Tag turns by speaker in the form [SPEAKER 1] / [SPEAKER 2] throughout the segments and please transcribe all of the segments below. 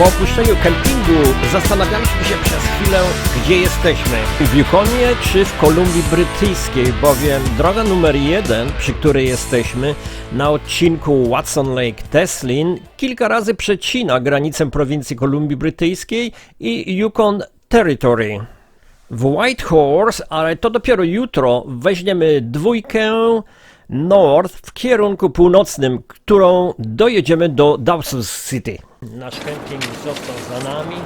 [SPEAKER 1] Po opuszczeniu kempingu zastanawialiśmy się przez chwilę, gdzie jesteśmy. W Yukonie czy w Kolumbii Brytyjskiej, bowiem droga numer jeden, przy której jesteśmy, na odcinku Watson Lake Teslin, kilka razy przecina granicę prowincji Kolumbii Brytyjskiej i Yukon Territory. W Whitehorse, ale to dopiero jutro, weźmiemy dwójkę North w kierunku północnym, którą dojedziemy do Dawson City. Nasz kemping został za nami.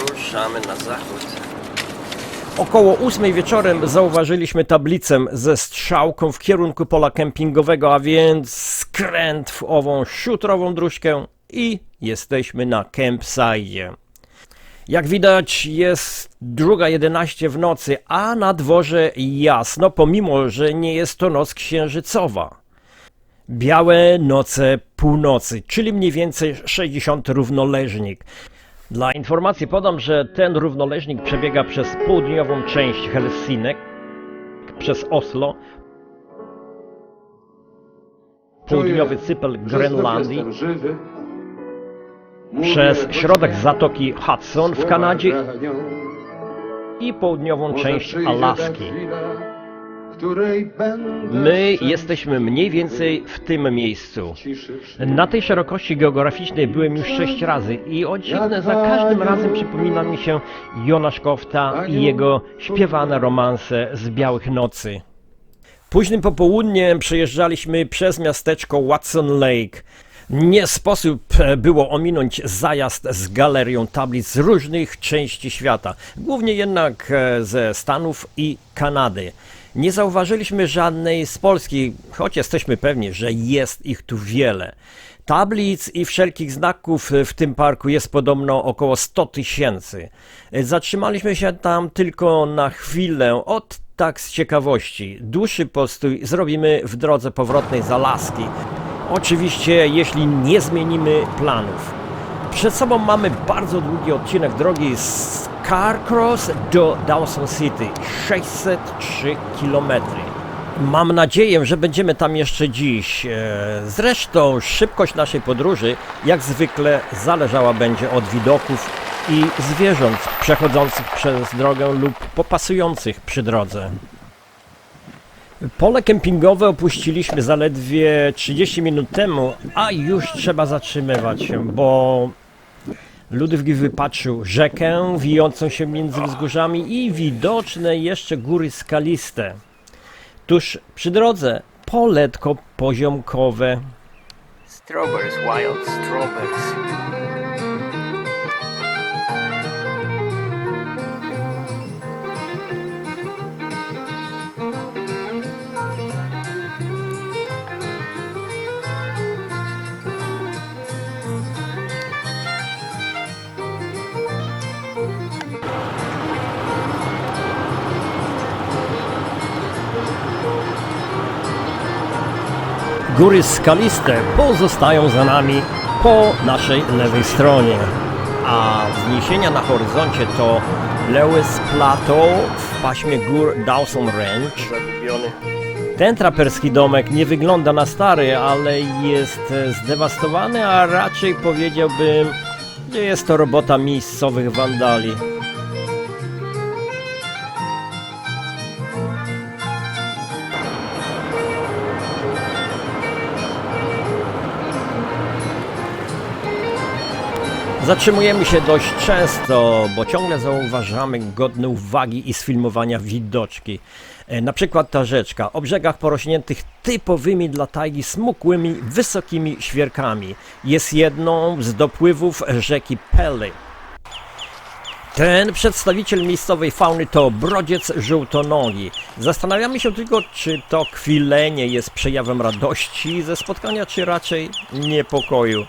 [SPEAKER 1] Ruszamy na zachód. Około ósmej wieczorem zauważyliśmy tablicę ze strzałką w kierunku pola kempingowego, a więc skręt w ową szutrową dróżkę i jesteśmy na campsite. Jak widać jest druga 11 w nocy, a na dworze jasno, pomimo że nie jest to noc księżycowa. Białe noce północy, czyli mniej więcej 60 równoleżnik. Dla informacji podam, że ten równoleżnik przebiega przez południową część Helsinek, przez Oslo, południowy cypel Grenlandii, przez środek Zatoki Hudson w Kanadzie i południową część Alaski. My jesteśmy mniej więcej w tym miejscu. Na tej szerokości geograficznej byłem już sześć razy i o dziwne, za każdym razem przypomina mi się Jonasz Kofta i jego śpiewane romanse z Białych Nocy. Późnym popołudniem przejeżdżaliśmy przez miasteczko Watson Lake. Nie sposób e, było ominąć zajazd z galerią tablic z różnych części świata, głównie jednak e, ze Stanów i Kanady. Nie zauważyliśmy żadnej z Polski, choć jesteśmy pewni, że jest ich tu wiele. Tablic i wszelkich znaków w tym parku jest podobno około 100 tysięcy. Zatrzymaliśmy się tam tylko na chwilę, od tak z ciekawości. Dłuższy postój zrobimy w drodze powrotnej z Alaski. Oczywiście, jeśli nie zmienimy planów. Przed sobą mamy bardzo długi odcinek drogi z Carcross do Dawson City 603 km. Mam nadzieję, że będziemy tam jeszcze dziś. E, Zresztą szybkość naszej podróży, jak zwykle, zależała będzie od widoków i zwierząt przechodzących przez drogę lub popasujących przy drodze. Pole kempingowe opuściliśmy zaledwie 30 minut temu, a już trzeba zatrzymywać się, bo Ludwik wypatrzył rzekę wijącą się między wzgórzami i widoczne jeszcze góry skaliste. Tuż przy drodze poletko poziomkowe.
[SPEAKER 2] Strawberries, wild strawberries.
[SPEAKER 1] Góry skaliste pozostają za nami po naszej lewej stronie. A wzniesienia na horyzoncie to Lewis Plateau w paśmie gór Dawson Range. Zagubiony. Ten traperski domek nie wygląda na stary, ale jest zdewastowany, a raczej powiedziałbym, że jest to robota miejscowych wandali. Zatrzymujemy się dość często, bo ciągle zauważamy godne uwagi i sfilmowania widoczki. E, Na przykład ta rzeczka o brzegach porośniętych typowymi dla tajgi smukłymi, wysokimi świerkami. Jest jedną z dopływów rzeki Pely. Ten przedstawiciel miejscowej fauny to brodziec żółtonogi. Zastanawiamy się tylko, czy to kwilenie jest przejawem radości ze spotkania, czy raczej niepokoju.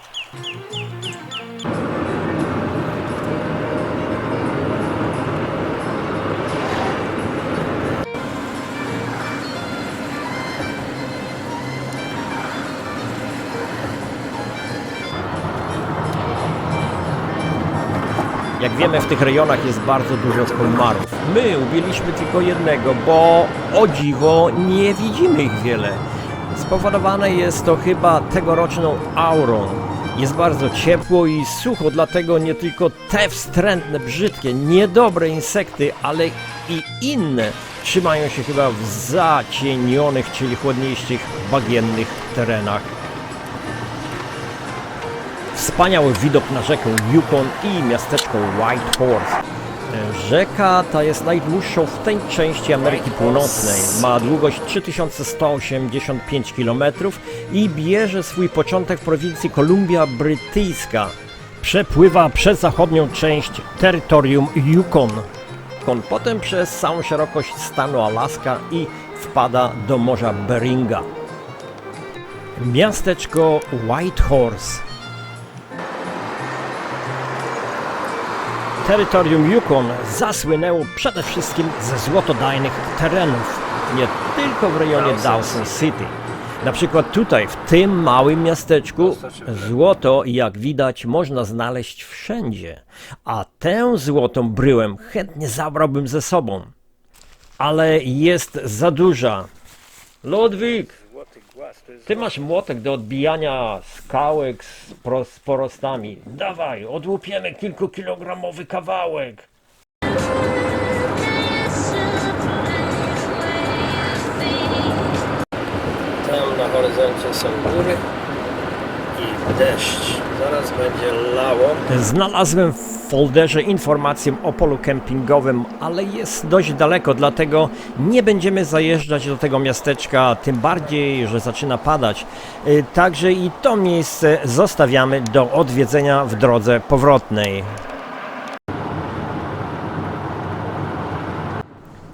[SPEAKER 1] Jak wiemy, w tych rejonach jest bardzo dużo komarów. My ubiliśmy tylko jednego, bo o dziwo nie widzimy ich wiele. Spowodowane jest to chyba tegoroczną aurą. Jest bardzo ciepło i sucho, dlatego nie tylko te wstrętne, brzydkie, niedobre insekty, ale i inne trzymają się chyba w zacienionych, czyli chłodniejszych, bagiennych terenach. Wspaniały widok na rzekę Yukon i miasteczko White Horse. Rzeka ta jest najdłuższą w tej części Ameryki Północnej. Ma długość 3185 km i bierze swój początek w prowincji Kolumbia Brytyjska. Przepływa przez zachodnią część terytorium Yukon. Potem przez całą szerokość stanu Alaska i wpada do Morza Beringa. Miasteczko White Horse Terytorium Yukon zasłynęło przede wszystkim ze złotodajnych terenów, nie tylko w rejonie Dawson City. Na przykład tutaj, w tym małym miasteczku, złoto, jak widać, można znaleźć wszędzie. A tę złotą bryłę chętnie zabrałbym ze sobą. Ale jest za duża. Ludwik, ty masz młotek do odbijania skałek z, pro, z porostami. Dawaj, odłupiemy kilkukilogramowy kawałek. Tam na horyzoncie są góry i deszcz. Zaraz będzie lało. Znalazłem w folderze informację o polu kempingowym, ale jest dość daleko, dlatego nie będziemy zajeżdżać do tego miasteczka, tym bardziej, że zaczyna padać. Y, Także i to miejsce zostawiamy do odwiedzenia w drodze powrotnej.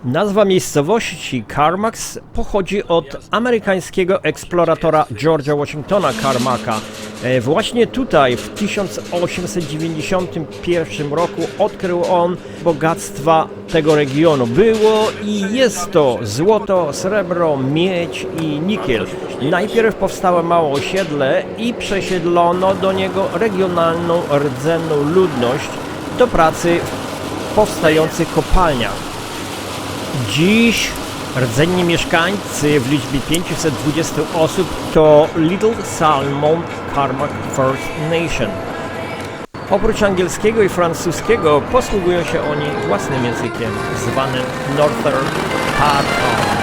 [SPEAKER 1] Nazwa miejscowości Carmax pochodzi od amerykańskiego eksploratora George'a Washingtona Carmacka. E, Właśnie tutaj w 1891 roku odkrył on bogactwa tego regionu. Było i jest to złoto, srebro, miedź i nikiel. Najpierw powstało małe osiedle i przesiedlono do niego regionalną rdzenną ludność do pracy w powstających kopalniach. Dziś rdzenni mieszkańcy w liczbie 520 osób to Little Salmon Carmack First Nation. Oprócz angielskiego i francuskiego posługują się oni własnym językiem zwanym Northern Patron.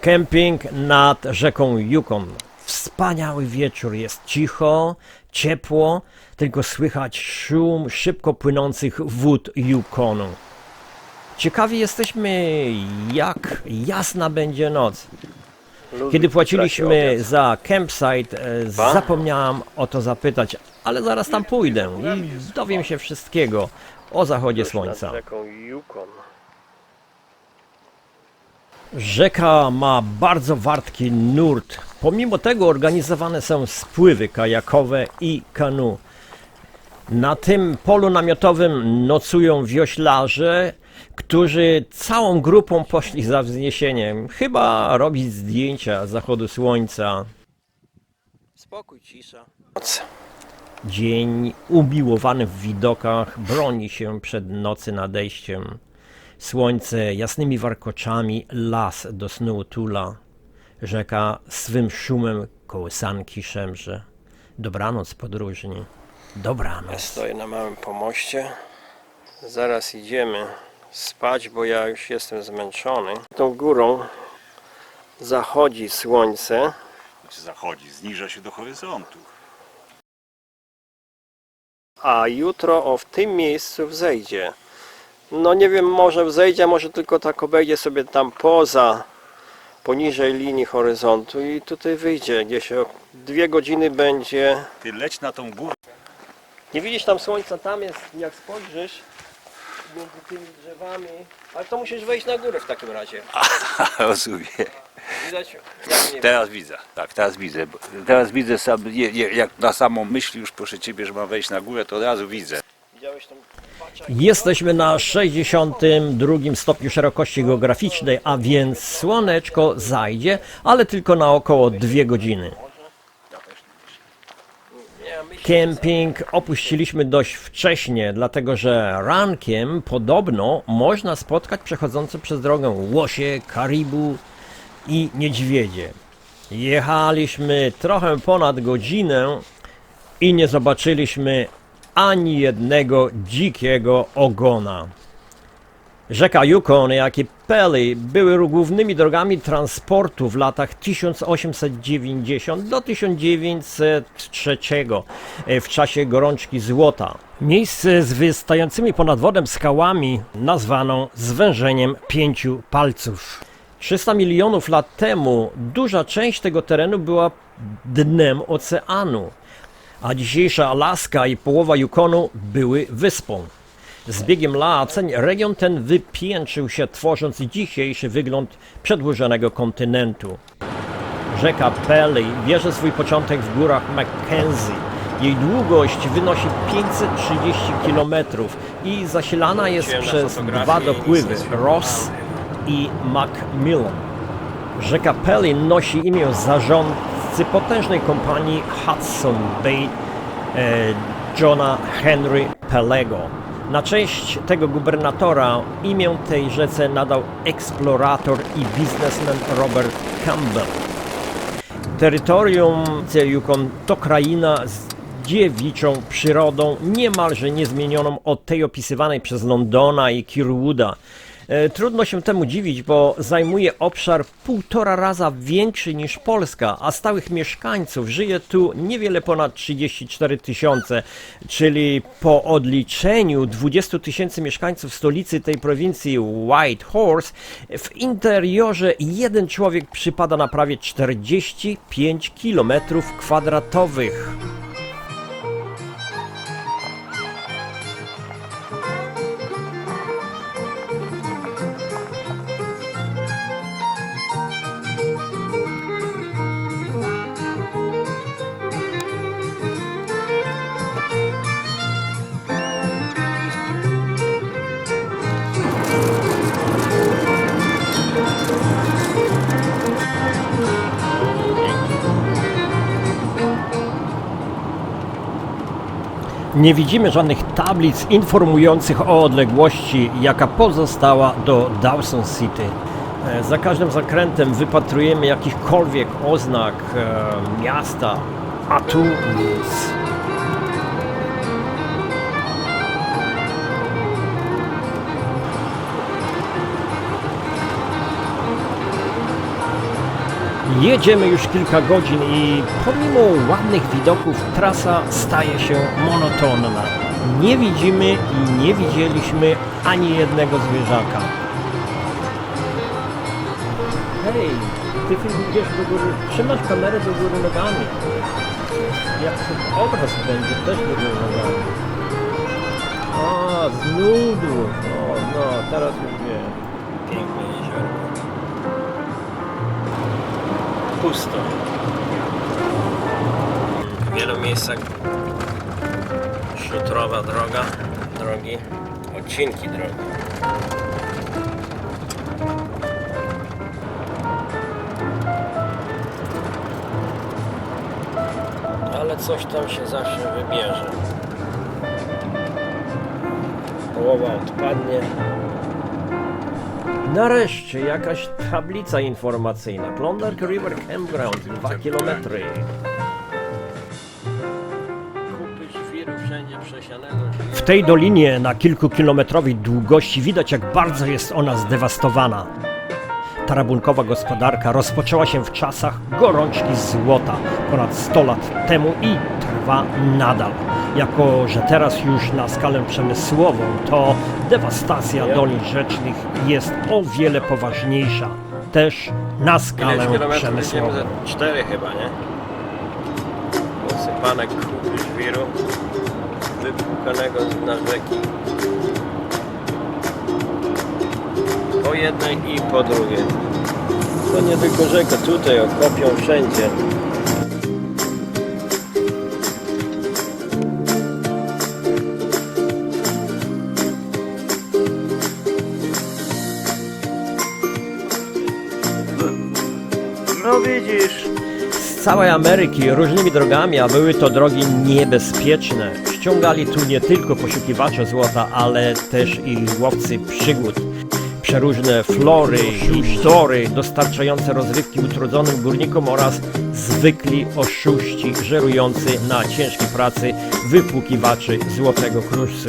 [SPEAKER 1] Kemping nad rzeką Yukon. Wspaniały wieczór, jest cicho, ciepło, tylko słychać szum szybko płynących wód Yukonu. Ciekawi jesteśmy, jak jasna będzie noc. Kiedy płaciliśmy za campsite, e, zapomniałam o to zapytać, ale zaraz tam pójdę i dowiem się wszystkiego o zachodzie słońca. Rzeka ma bardzo wartki nurt. Pomimo tego organizowane są spływy kajakowe i kanu. Na tym polu namiotowym nocują wioślarze, którzy całą grupą poszli za wzniesieniem. Chyba robić zdjęcia zachodu słońca.
[SPEAKER 2] Spokój, cisza.
[SPEAKER 1] Dzień umiłowany w widokach broni się przed nocy nadejściem. Słońce jasnymi warkoczami las do snu tula. Rzeka swym szumem kołysanki szemrze. Dobranoc podróżni. Dobranoc. Stoję na małym pomoście. Zaraz idziemy spać, bo ja już jestem zmęczony. Tą górą zachodzi słońce.
[SPEAKER 3] zachodzi, zniża się do horyzontu.
[SPEAKER 1] a jutro o w tym miejscu wzejdzie. No nie wiem, może wzejdzie, a może tylko tak obejdzie sobie tam poza, poniżej linii horyzontu i tutaj wyjdzie. Gdzieś o dwie godziny będzie.
[SPEAKER 3] Ty leć na tą górę.
[SPEAKER 1] Nie widzisz tam słońca, tam jest, jak spojrzysz, między tymi drzewami. Ale to musisz wejść na górę w takim razie.
[SPEAKER 3] Rozumiem.
[SPEAKER 1] Widać? Nie
[SPEAKER 3] Teraz widzę, tak, teraz widzę. Bo Teraz widzę sam, je, je, jak na samą myśl już proszę Ciebie, że mam wejść na górę, to od razu widzę.
[SPEAKER 1] Widziałeś tam Jesteśmy na 62 stopniu szerokości geograficznej, a więc słoneczko zajdzie, ale tylko na około 2 godziny. Kemping opuściliśmy dość wcześnie, dlatego że rankiem podobno można spotkać przechodzące przez drogę łosie, karibu i niedźwiedzie. Jechaliśmy trochę ponad godzinę i nie zobaczyliśmy ani jednego dzikiego ogona. Rzeka Yukon, jak i Peli były głównymi drogami transportu w latach 1890 do 1903 e, w czasie gorączki złota. Miejsce z wystającymi ponad wodę skałami nazwano zwężeniem pięciu palców. 300 milionów lat temu duża część tego terenu była dnem oceanu a dzisiejsza Alaska i połowa Yukonu były wyspą. Z biegiem lat region ten wypiętrzył się, tworząc dzisiejszy wygląd przedłużonego kontynentu. Rzeka Pelly bierze swój początek w górach Mackenzie. Jej długość wynosi 530 km i zasilana jest przez dwa dopływy Ross i Macmillan. Rzeka Pelly nosi imię zarządcy potężnej kompanii Hudson Bay e, Johna Henry Pelego. Na cześć tego gubernatora imię tej rzece nadał eksplorator i biznesmen Robert Campbell. Terytorium Yukon to kraina z dziewiczą przyrodą, niemalże niezmienioną od tej opisywanej przez Londona i Kirwooda. E, Trudno się temu dziwić, bo zajmuje obszar półtora raza większy niż Polska, a stałych mieszkańców żyje tu niewiele ponad 34 tysiące, czyli po odliczeniu 20 tysięcy mieszkańców stolicy tej prowincji White Horse, w interiorze jeden człowiek przypada na prawie 45 kilometrów kwadratowych. Nie widzimy żadnych tablic informujących o odległości, jaka pozostała do Dawson City. E, Za każdym zakrętem wypatrujemy jakichkolwiek oznak e, miasta, a tu nic. Jedziemy już kilka godzin i pomimo ładnych widoków trasa staje się monotonna. Nie widzimy i nie widzieliśmy ani jednego zwierzaka. Hej, ty idziesz do góry, trzymasz kamerę do góry nogami. Jak ten obraz będzie też do góry nogami. A, z nudu. O, no, teraz już wiem. Piękne jezioro pusto. W wielu miejscach Szutrowa droga, drogi, odcinki drogi. Ale coś tam się zawsze wybierze. Połowa odpadnie. Nareszcie jakaś tablica informacyjna. Klondike River Campground, 2 km. W tej dolinie na kilkukilometrowej długości widać jak bardzo jest ona zdewastowana. Tarabunkowa gospodarka rozpoczęła się w czasach gorączki złota ponad 100 lat temu i trwa nadal. Jako, że teraz już na skalę przemysłową, to dewastacja dolin rzecznych jest o wiele poważniejsza. Też na skalę przemysłową. Cztery chyba, nie? Posypane kupy żwiru, wypłukanego na rzeki. Po jednej i po drugiej. To nie tylko rzeka, tutaj okopią wszędzie.
[SPEAKER 3] No widzisz.
[SPEAKER 1] Z całej Ameryki różnymi drogami, a były to drogi niebezpieczne. Ściągali tu nie tylko poszukiwacze złota, ale też i łowcy przygód. Przeróżne flory i dostarczające rozrywki utrudzonym górnikom oraz zwykli oszuści żerujący na ciężkiej pracy wypłukiwaczy złotego kruszcu.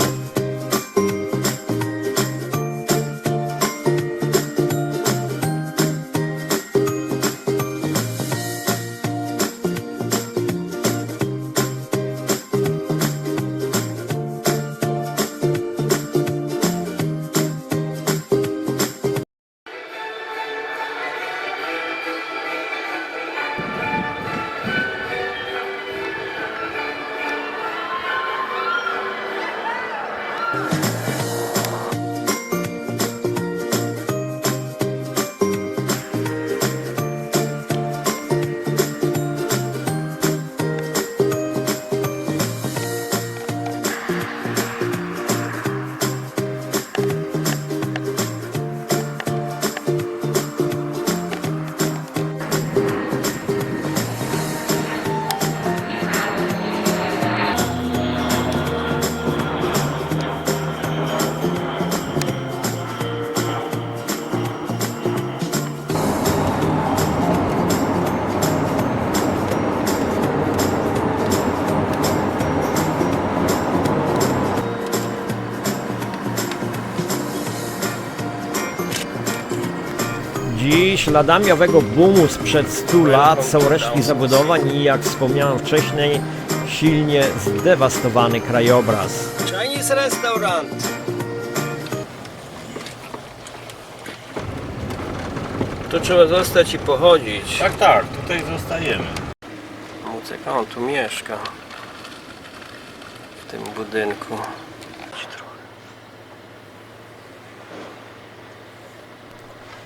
[SPEAKER 1] Śladami owego boomu sprzed 100 lat są resztki zabudowań i jak wspomniałem wcześniej, silnie zdewastowany krajobraz. Chinese restaurant! Tu trzeba zostać i pochodzić.
[SPEAKER 3] Tak, tak, tutaj zostajemy.
[SPEAKER 1] Muzyka, on tu mieszka. W tym budynku.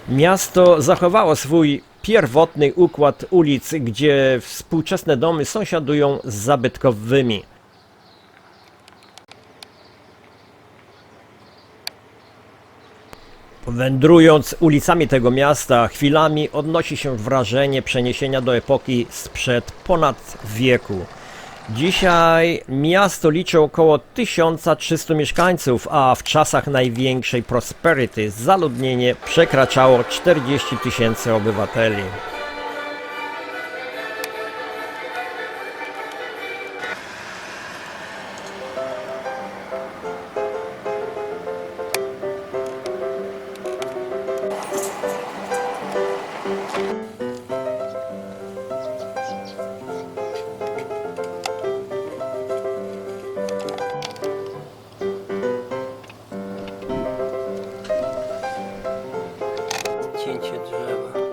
[SPEAKER 1] Miasto zachowało swój pierwotny układ ulic, gdzie współczesne domy sąsiadują z zabytkowymi. Wędrując ulicami tego miasta, chwilami odnosi się wrażenie przeniesienia do epoki sprzed ponad wieku. Dzisiaj miasto liczy około 1300 mieszkańców, a w czasach największej prosperity zaludnienie przekraczało 40 tysięcy obywateli. Cięcie drzewa.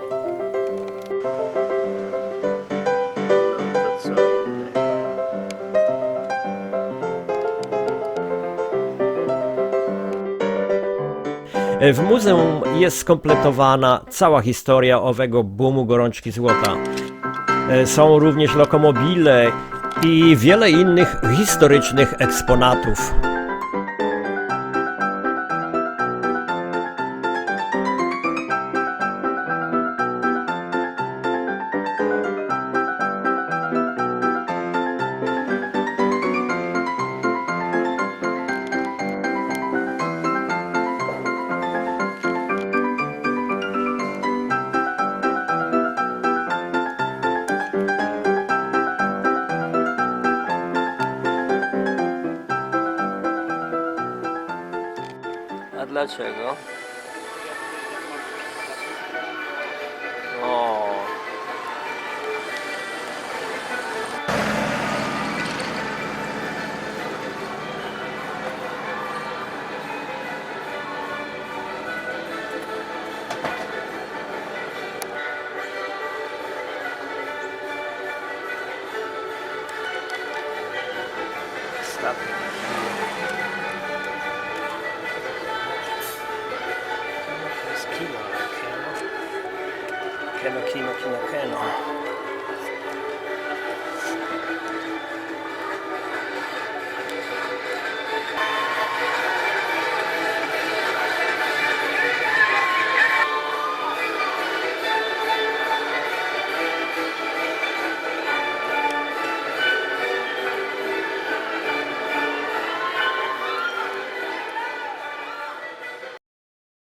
[SPEAKER 1] W muzeum jest skompletowana cała historia owego boomu gorączki złota. E, Są również lokomobile i wiele innych historycznych eksponatów.
[SPEAKER 2] Dlaczego? O. Statek. To jest kino,